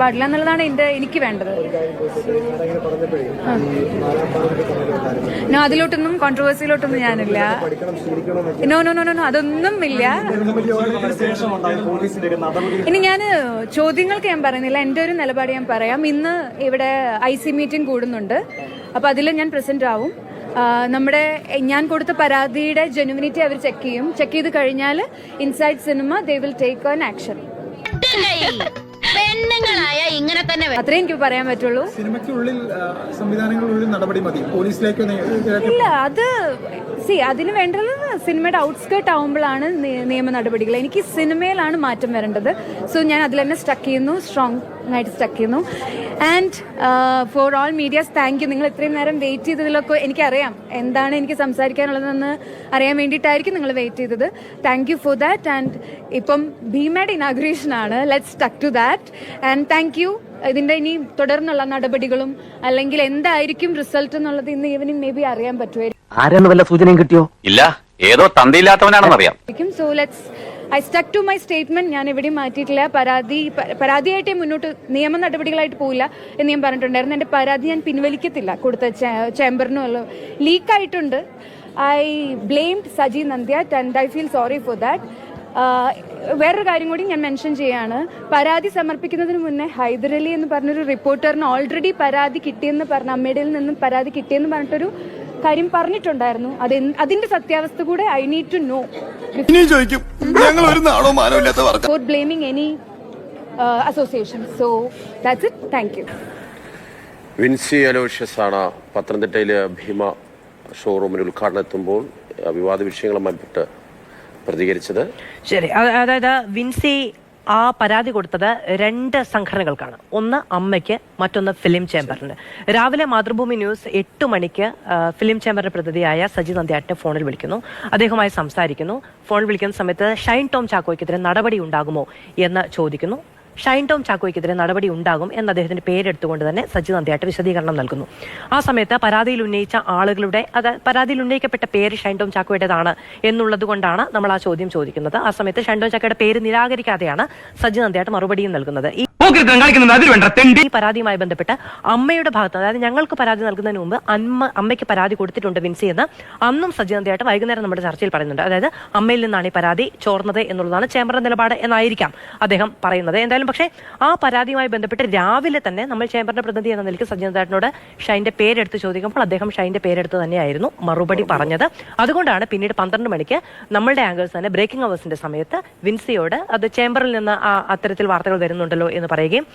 പാടില്ല എന്നുള്ളതാണ് എന്റെ എനിക്ക് വേണ്ടത്. നോ അതിലോട്ടൊന്നും കോൺട്രവേഴ്സിയിലോട്ടൊന്നും ഞാനില്ല. നോ നോ നോ നോ അതൊന്നും ഇല്ല. ഇനി ഞാൻ ചോദ്യങ്ങൾക്ക് ഞാൻ പറയുന്നില്ല. എന്റെ ഒരു നിലപാട് ഞാൻ പറയാം. ഇന്ന് ഇവിടെ ഐ സി മീറ്റിംഗ് കൂടുന്നുണ്ട്. അപ്പോൾ അതിൽ ഞാൻ പ്രസന്റ് ആവും. നമ്മുടെ ഞാൻ കൊടുത്ത പരാതിയുടെ ജെനുവിനിറ്റി അവർ ചെക്ക് ചെയ്യും. ചെക്ക് ചെയ്ത് കഴിഞ്ഞാൽ inside cinema they will take on action പെണ്ണുങ്ങളായ ഇങ്ങനെ തന്നെ അത്രേ എനിക്ക് പറയാൻ പറ്റുള്ളൂ. സിനിമയ്ക്കുള്ളിൽ സംവിധാനങ്ങളുള്ളിൽ നടപടി മതി. പോലീസിലേക്ക് ഇല്ല അത് സി അതിന് വേണ്ടത് സിനിമയുടെ ഔട്ട്സ്കേർട്ട് ആവുമ്പോഴാണ് നിയമ നടപടികൾ. എനിക്ക് സിനിമയിലാണ് മാറ്റം വരേണ്ടത്. സോ ഞാൻ അതിൽ തന്നെ സ്റ്റക്ക് ചെയ്യുന്നു. സ്ട്രോങ് ആയിട്ട് സ്റ്റക്ക് ചെയ്യുന്നു. And for all medias thank you നിങ്ങൾ ഇത്രയും നേരം വെയിറ്റ് ചെയ്തതിലൊക്കെ എനിക്കറിയാം. എന്താണ് എനിക്ക് സംസാരിക്കാനുള്ളതെന്ന് അറിയാൻ വേണ്ടിയിട്ടായിരിക്കും നിങ്ങൾ വെയിറ്റ് ചെയ്തത്. Thank you for that and ഇപ്പം ഭീമയുടെ ഇനാഗ്രേഷൻ ആണ്. Let stuck to that and thank you ഇതിന്റെ ഇനി തുടർന്നുള്ള നടപടികളും അല്ലെങ്കിൽ എന്തായിരിക്കും റിസൾട്ട് എന്നുള്ളത് ഇന്ന് ഈവനിങ് മേ ബി അറിയാൻ പറ്റുമായിരിക്കും. ആരെന്ന് വല്ല സൂചനയും കിട്ടിയോ? ഇല്ല. ഏതോ തന്തയില്ലാത്തവനാണെന്നറിയാം. So let's I stuck to my statement ഞാൻ എവിടെയും മാറ്റിയിട്ടില്ല. പരാതി പരാതിയായിട്ടേ മുന്നോട്ട് നിയമ നടപടികളായിട്ട് പോയില്ല എന്ന് ഞാൻ പറഞ്ഞിട്ടുണ്ടായിരുന്നു. എന്റെ പരാതി ഞാൻ പിൻവലിക്കത്തില്ല. കൊടുത്ത ചേംബറിനും അല്ല ലീക്ക് ആയിട്ടുണ്ട് I blamed Saji Nandyat and I feel sorry for that വേറൊരു കാര്യം കൂടി ഞാൻ മെൻഷൻ ചെയ്യാണ്. പരാതി സമർപ്പിക്കുന്നതിന് മുന്നേ ഹൈദരലി എന്ന് പറഞ്ഞൊരു റിപ്പോർട്ടറിന് ഓൾറെഡി പരാതി കിട്ടിയെന്ന് പറഞ്ഞ അമ്മയുടെ നിന്നും പരാതി കിട്ടിയെന്ന് പറഞ്ഞിട്ടൊരു കാര്യം പറഞ്ഞിട്ടുണ്ടായിരുന്നു. അത് അതിന്റെ സത്യാവസ്ഥ കൂടെ ഐ നീഡ് ടു നോ ചോദിക്കും ഞങ്ങൾ ഒരു മാനോ blaming any uh, association. So that's it. Vincy Aloshious ആണ് പത്തനംതിട്ടയിലെ ഭീമ ഷോറൂമിന് ഉദ്ഘാടനം എത്തുമ്പോൾ വിവാദ വിഷയങ്ങളുമായി പ്രതികരിച്ചത്. ശരി. അതായത് വിൻസി ആ പരാതി കൊടുത്തത് രണ്ട് സംഘടനകൾക്കാണ്. ഒന്ന് അമ്മയ്ക്ക് മറ്റൊന്ന് ഫിലിം ചേംബറിന്. രാവിലെ മാതൃഭൂമി ന്യൂസ് എട്ട് മണിക്ക് ഫിലിം ചേംബറിന്റെ പ്രതിനിധിയായ സജി നന്ദ്യാട്ടിനെ ഫോണിൽ വിളിക്കുന്നു. അദ്ദേഹവുമായി സംസാരിക്കുന്നു. ഫോണിൽ വിളിക്കുന്ന സമയത്ത് ഷൈൻ ടോം ചാക്കോയ്ക്കെതിരെ നടപടി ഉണ്ടാകുമോ എന്ന് ചോദിക്കുന്നു. ഷൈൻ ടോം ചാക്കോയ്ക്കെതിരെ നടപടി ഉണ്ടാകും എന്ന് അദ്ദേഹത്തിന്റെ പേരെടുത്തുകൊണ്ട് തന്നെ സജി നന്ദിയായിട്ട് വിശദീകരണം നൽകുന്നു. ആ സമയത്ത് പരാതിയിൽ ഉന്നയിച്ച ആളുകളുടെ അത് പരാതിയിൽ ഉന്നയിക്കപ്പെട്ട പേര് ഷൈൻ ടോം ചാക്കോയുടേതാണ് എന്നുള്ളത് കൊണ്ടാണ് നമ്മൾ ആ ചോദ്യം ചോദിക്കുന്നത്. ആ സമയത്ത് ഷൈൻ ടോം ചാക്കോയുടെ പേര് നിരാകരിക്കാതെയാണ് സജി നന്ദിയായിട്ട് മറുപടിയും നൽകുന്നത്. ഈ പരാതിയുമായി ബന്ധപ്പെട്ട് അമ്മയുടെ ഭാഗത്ത് അതായത് ഞങ്ങൾക്ക് പരാതി നൽകുന്നതിന് മുമ്പ് അമ്മ അമ്മയ്ക്ക് പരാതി കൊടുത്തിട്ടുണ്ട് വിൻസി എന്ന്. അന്നും സജ്ജനതയായിട്ട് വൈകുന്നേരം നമ്മുടെ ചർച്ചയിൽ പറയുന്നുണ്ട്. അതായത് അമ്മയിൽ നിന്നാണ് ഈ പരാതി ചോർന്നത് എന്നുള്ളതാണ് ചേംബറിന്റെ നിലപാട് എന്നായിരിക്കാം അദ്ദേഹം പറയുന്നത്. എന്തായാലും പക്ഷേ ആ പരാതിയുമായി ബന്ധപ്പെട്ട് രാവിലെ തന്നെ നമ്മൾ ചേംബറിന്റെ പ്രതിനിധി എന്ന നിലയ്ക്ക് സജ്ജനതയാട്ടിനോട് ഷൈന്റെ പേരെടുത്ത് ചോദിക്കുമ്പോൾ അദ്ദേഹം ഷൈന്റെ പേരെടുത്ത് തന്നെയായിരുന്നു മറുപടി പറഞ്ഞത്. അതുകൊണ്ടാണ് പിന്നീട് പന്ത്രണ്ട് മണിക്ക് നമ്മളുടെ ആങ്കേഴ്സ് തന്നെ ബ്രേക്കിംഗ് അവേഴ്സിന്റെ സമയത്ത് വിൻസിയോട് അത് ചേംബറിൽ നിന്ന് ആ അത്തരത്തിൽ വാർത്തകൾ വരുന്നുണ്ടല്ലോ എന്ന് പറയുകയും